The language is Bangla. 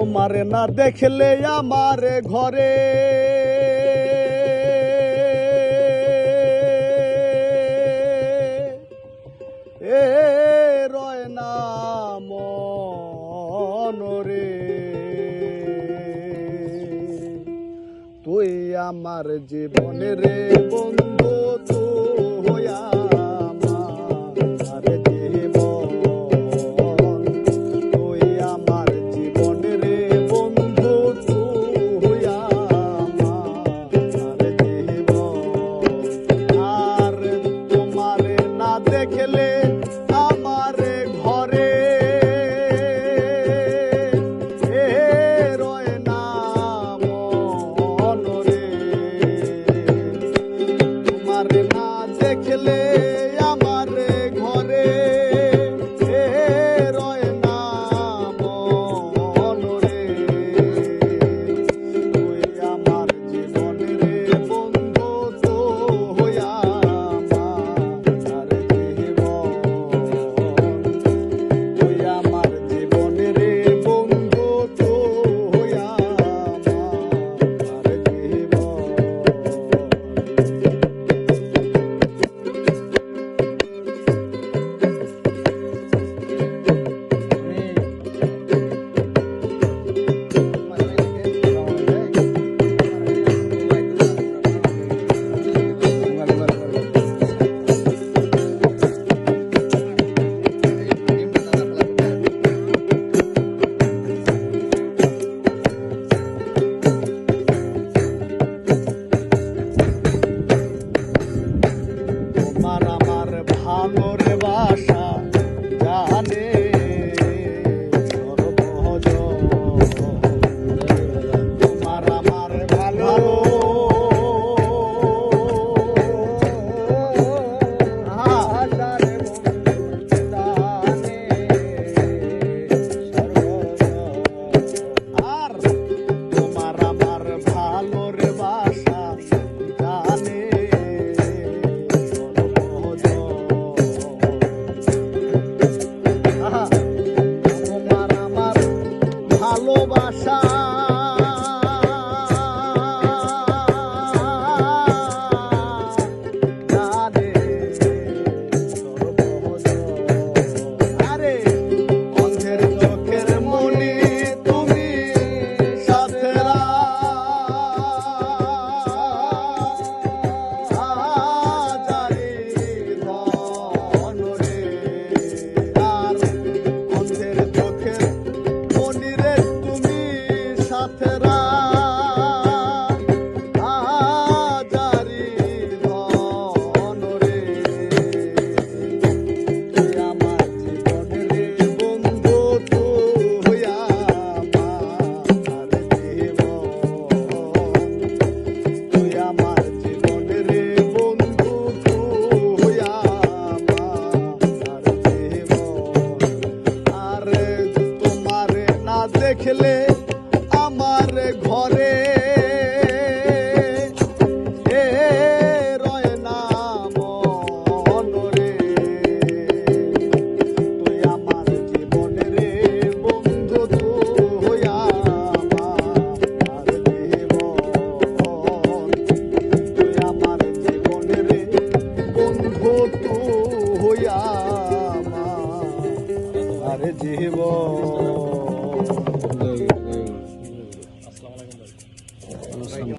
তোমারে না দেখলে আমার ঘরে। এ রয় না রে। তুই আমার জীবনে রে তো আর জীবন।